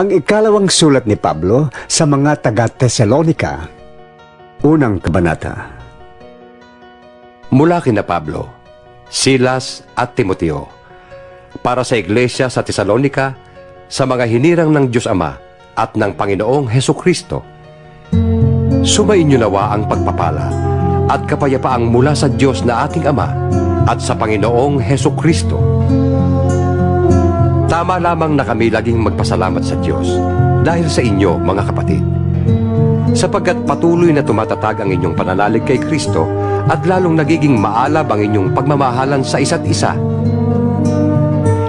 Ang ikalawang sulat ni Pablo sa mga taga-Tesalonika. Unang kabanata. Mula kina Pablo, Silas at Timoteo, para sa iglesia sa Tesalonika, sa mga hinirang ng Diyos Ama at ng Panginoong Heso Kristo. Sumainyo nawa ang pagpapala at kapayapaang mula sa Diyos na ating Ama at sa Panginoong Heso Kristo. Tama lamang na kami laging magpasalamat sa Diyos dahil sa inyo, mga kapatid sapagkat patuloy na tumatatag ang inyong pananalig kay Kristo at lalong nagiging maalab ang inyong pagmamahalan sa isa't isa.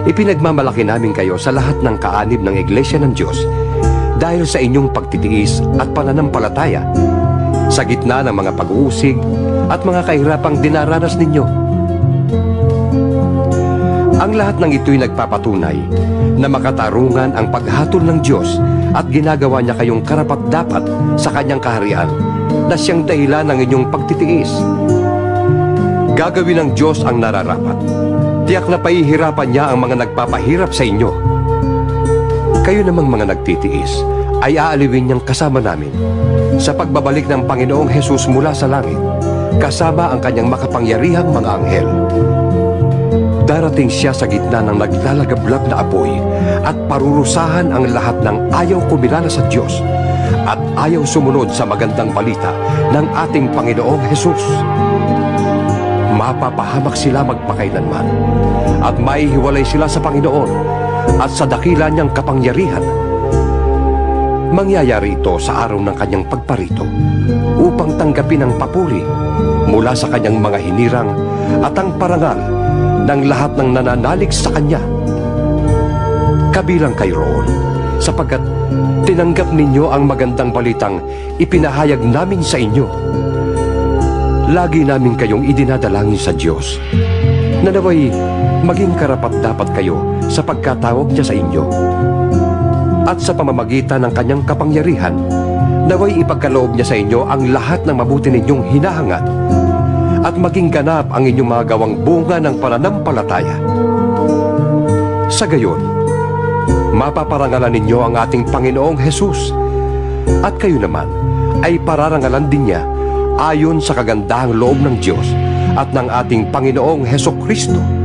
Ipinagmamalaki namin kayo sa lahat ng kaanib ng Iglesia ng Diyos dahil sa inyong pagtitiis at pananampalataya sa gitna ng mga pag-uusig at mga kahirapang dinaranas ninyo. Ang lahat ng ito'y nagpapatunay na makatarungan ang paghatol ng Diyos at ginagawa niya kayong karapat-dapat sa kanyang kaharian na siyang dahilan ng inyong pagtitiis. Gagawin ng Diyos ang nararapat. Tiyak na pahihirapan niya ang mga nagpapahirap sa inyo. Kayo namang mga nagtitiis ay aaliwin niyang kasama namin sa pagbabalik ng Panginoong Hesus mula sa langit kasama ang kanyang makapangyarihang mga anghel. Darating siya sa gitna ng naglalagablab na apoy at parurusahan ang lahat ng ayaw kumilala sa Diyos at ayaw sumunod sa magandang balita ng ating Panginoong Hesus. Mapapahamak sila magpakailanman at maihiwalay sila sa Panginoon at sa dakila niyang kapangyarihan. Mangyayari ito sa araw ng kanyang pagparito upang tanggapin ang papuri mula sa kanyang mga hinirang at ang parangal ng lahat ng nananalig sa Kanya. Kabilang kayo roon, sapagkat tinanggap ninyo ang magandang balitang ipinahayag namin sa inyo. Lagi namin kayong idinadalangin sa Diyos, na maging karapat-dapat kayo sa pagkatawag niya sa inyo. At sa pamamagitan ng kanyang kapangyarihan, naway ipagkaloob niya sa inyo ang lahat ng mabuti ninyong hinahangad at maging ganap ang inyong mga gawang bunga ng pananampalataya. Sa gayon, mapaparangalan ninyo ang ating Panginoong Hesus at kayo naman ay pararangalan din niya ayon sa kagandahang loob ng Diyos at ng ating Panginoong Heso Kristo.